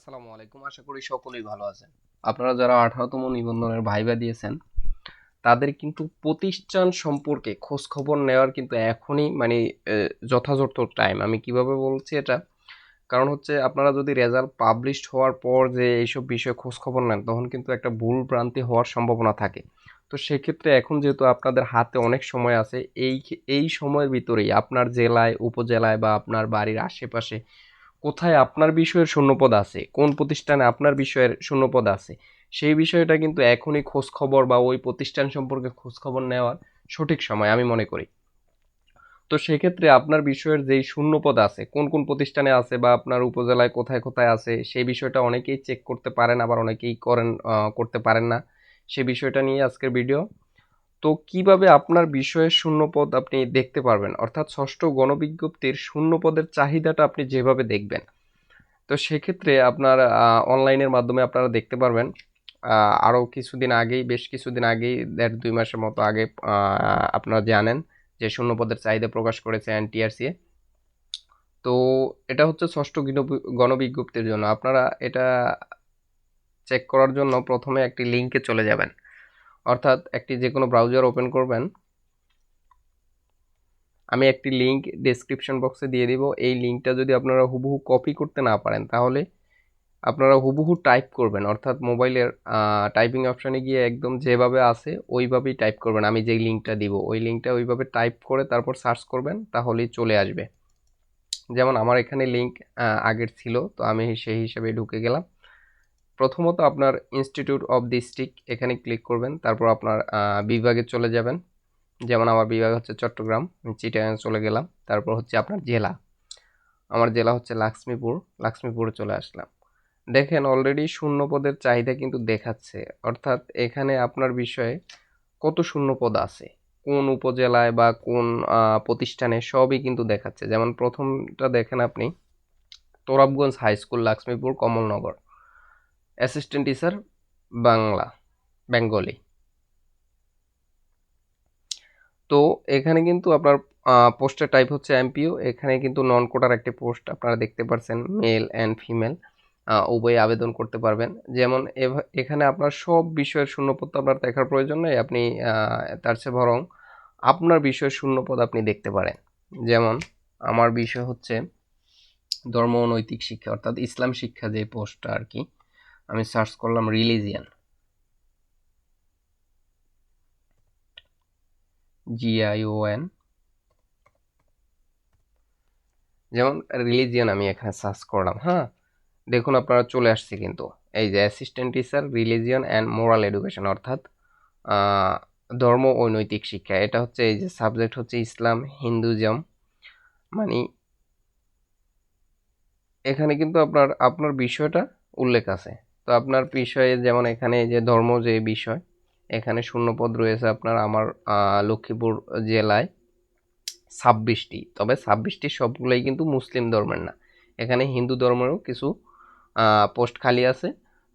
আসসালামু আলাইকুম। আশা করি সকলেই ভালো আছেন। আপনারা যারা আঠারোতম নিবন্ধনের ভাইবা দিয়েছেন, তাদের কিন্তু প্রতিষ্ঠান সম্পর্কে খোঁজ খবর নেওয়ার কিন্তু এখনই মানে যথাযথ টাইম আমি কীভাবে বলছি এটা? কারণ হচ্ছে আপনারা যদি রেজাল্ট পাবলিশড হওয়ার পর যে এইসব বিষয়ে খোঁজ খবর নেন, তখন কিন্তু একটা ভুল ভ্রান্তি হওয়ার সম্ভাবনা থাকে। তো সেক্ষেত্রে এখন যেহেতু আপনাদের হাতে অনেক সময় আছে, এই এই সময়ের ভিতরেই আপনার জেলায়, উপজেলায় বা আপনার বাড়ির আশেপাশে কোথায় আপনার বিষয়ের শূন্যপদ আছে, কোন প্রতিষ্ঠানে আপনার বিষয়ের শূন্যপদ আছে, সেই বিষয়টা কিন্তু এখনই খোঁজ খবর বা ওই প্রতিষ্ঠান সম্পর্কে খোঁজ খবর নেওয়ার সঠিক সময় আমি মনে করি। তো সেক্ষেত্রে আপনার বিষয়ের যেই শূন্যপদ আছে, কোন কোন প্রতিষ্ঠানে আছে বা আপনার উপজেলায় কোথায় কোথায় আছে, সেই বিষয়টা অনেকেই চেক করতে পারেন, আবার অনেকেই করেন করতে পারেন না। সেই বিষয়টা নিয়ে আজকের ভিডিও তো কীভাবে আপনার বিষয়ের শূন্যপদ আপনি দেখতে পারবেন? অর্থাৎ ষষ্ঠ গণবিজ্ঞপ্তির শূন্যপদের চাহিদাটা আপনি যেভাবে দেখবেন, তো সেক্ষেত্রে আপনার অনলাইনের মাধ্যমে আপনারা দেখতে পারবেন। আরও কিছুদিন আগেই, বেশ কিছুদিন আগেই, দেড় দুই মাসের মতো আগে আপনারা জানেন যে শূন্যপদের চাহিদা প্রকাশ করেছে এনটিআরসি তো এটা হচ্ছে ষষ্ঠ গণবিজ্ঞপ্তির জন্য। আপনারা এটা চেক করার জন্য প্রথমে একটি লিঙ্কে চলে যাবেন। অর্থাৎ একটি যে কোনো ব্রাউজার ওপেন করবেন। আমি একটি লিংক ডেসক্রিপশন বক্সে দিয়ে দিব। এই লিঙ্কটা যদি আপনারা হুবহু কপি করতে না পারেন, তাহলে আপনারা হুবহু টাইপ করবেন। অর্থাৎ মোবাইলের টাইপিং অপশানে গিয়ে একদম যেভাবে আছে, ওইভাবেই টাইপ করবেন। আমি যেই লিঙ্কটা দিব, ওই লিঙ্কটা ওইভাবে টাইপ করে তারপর সার্চ করবেন, তাহলেই চলে আসবে। যেমন আমার এখানে লিঙ্ক আগের ছিল, তো আমি সেই হিসাবে ঢুকে গেলাম। প্রথমত আপনার ইনস্টিটিউট অফ ডিস্ট্রিক্ট এখানে ক্লিক করবেন, তারপর আপনার বিভাগে চলে যাবেন। যেমন আমার বিভাগ হচ্ছে চট্টগ্রাম চিটাগাং চলে গেলাম, তারপর হচ্ছে আপনার জেলা। আমার জেলা হচ্ছে লাক্সমিপুর লাক্সমিপুরে চলে আসলাম। দেখেন অলরেডি শূন্য পদের চাহিদা কিন্তু দেখাচ্ছে। অর্থাৎ এখানে আপনার বিষয়ে কত শূন্য পদ আছে? কোন উপজেলায় বা কোন প্রতিষ্ঠানে সবই কিন্তু দেখাচ্ছে। যেমন প্রথমটা দেখেন আপনি, Torabganj high school Laxmipur Kamalnagar. Assistant teacher Bangla, Bengali. তো এখানে কিন্তু আপনার পোস্টের টাইপ হচ্ছে এমপিও, এখানে কিন্তু নন কোটার একটি পোস্ট আপনারা দেখতে পাচ্ছেন মেল অ্যান্ড ফিমেল উভয়ে আবেদন করতে পারবেন। যেমন এখানে আপনার সব বিষয়ের শূন্যপদ আপনার দেখার প্রয়োজন নেই, আপনি তার চেয়ে বরং আপনার বিষয়ের শূন্যপদ আপনি দেখতে পারেন। যেমন আমার বিষয় হচ্ছে ধর্ম নৈতিক শিক্ষা, অর্থাৎ ইসলাম শিক্ষা যে পোস্টটা আর কি আমি সার্চ করলাম রিলিজিয়ান। জিআইওএন যেমন রিলিজিয়ান আমি এখানে সার্চ করলাম হ্যাঁ? দেখুন, আপনারা চলে আসছে কিন্তু। এই যে assistant teacher religion and moral education অর্থাৎ ধর্ম ও নৈতিক শিক্ষা। এটা হচ্ছে এই যে সাবজেক্ট হচ্ছে ইসলাম, হিন্দুজম। মানে এখানে কিন্তু আপনার আপনার বিষয়টা উল্লেখ আছে। তো আপনার বিষয়ে যেমন এখানে যে ধর্ম যে বিষয়, এখানে শূন্যপদ রয়েছে আপনার আমার লক্ষ্মীপুর জেলায় ছাব্বিশটি। তবে ছাব্বিশটি সবগুলোই কিন্তু মুসলিম ধর্মের না। এখানে হিন্দু ধর্মেরও কিছু পোস্ট খালি আছে।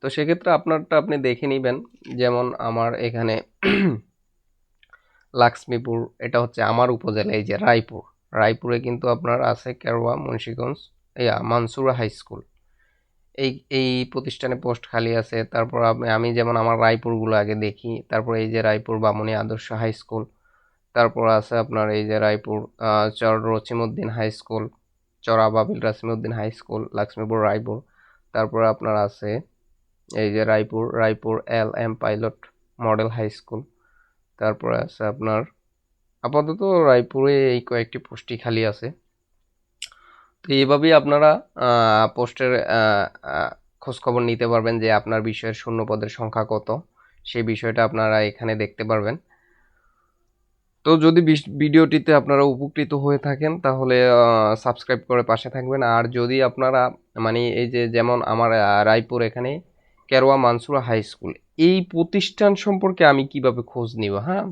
তো সেক্ষেত্রে আপনারটা আপনি দেখে নেবেন। যেমন আমার এখানে লাক্সমিপুর এটা হচ্ছে আমার উপজেলা, এই যে রায়পুর। রায়পুরে কিন্তু আপনার আছে কেরোয়া, মুন্সীগঞ্জ, ইয়া, মানসুরা হাই স্কুল। এই এই প্রতিষ্ঠানে পোস্ট খালি আছে। তারপর আমি যেমন আমার রায়পুরগুলো আগে দেখি, তারপর এই যে রায়পুর বামুনি আদর্শ হাই স্কুল, তারপর আছে আপনার এই যে Raipur Char Rachimuddin high school, Chara Babil Rasimuddin high school Lakshmipur Raipur, তারপর আপনার আছে এই যে Raipur Raipur L M pilot model high school, তারপরে আছে আপনার, আপাতত রায়পুরে এই কয়েকটি পোস্টই খালি আছে। তো এইভাবেই আপনারা পোস্টের খোঁজখবর নিতে পারবেন যে আপনার বিষয়ের শূন্য পদের সংখ্যা কত। সেই বিষয়টা আপনারা এখানে দেখতে পারবেন। তো যদি ভিডিওটিতে আপনারা উপকৃত হয়ে থাকেন, তাহলে সাবস্ক্রাইব করে পাশে থাকবেন। আর যদি আপনারা মানে এই যে যেমন আমার রায়পুর এখানে, কেরোয়া মানসুরা হাই স্কুল, এই প্রতিষ্ঠান সম্পর্কে আমি কীভাবে খোঁজ নিব হ্যাঁ?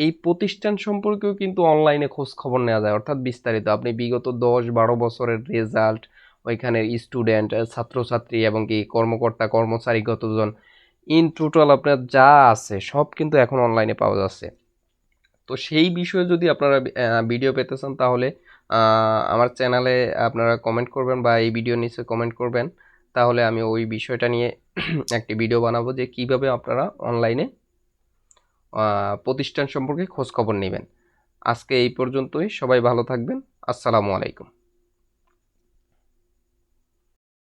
এই প্রতিষ্ঠান সম্পর্কেও কিন্তু অনলাইনে খোঁজ খবর নেওয়া যায়। অর্থাৎ বিস্তারিত, আপনি বিগত দশ বারো বছরের রেজাল্ট ওইখানের স্টুডেন্ট ছাত্রছাত্রী এবং কি কর্মকর্তা কর্মচারী কতজন ইন টোটাল আপনার যা আছে, সব কিন্তু এখন অনলাইনে পাওয়া যাচ্ছে। তো সেই বিষয়ে যদি আপনারা ভিডিও পেতে চান তাহলে আমার চ্যানেলে আপনারা কমেন্ট করবেন বা এই ভিডিও নিচে কমেন্ট করবেন। তাহলে আমি ওই বিষয়টা নিয়ে একটি ভিডিও বানাবো যে কীভাবে আপনারা অনলাইনে প্রতিষ্ঠান সম্পর্কে খোঁজ খবর নেবেন। আজকে এই পর্যন্তই। সবাই ভালো থাকবেন। আসসালামু আলাইকুম।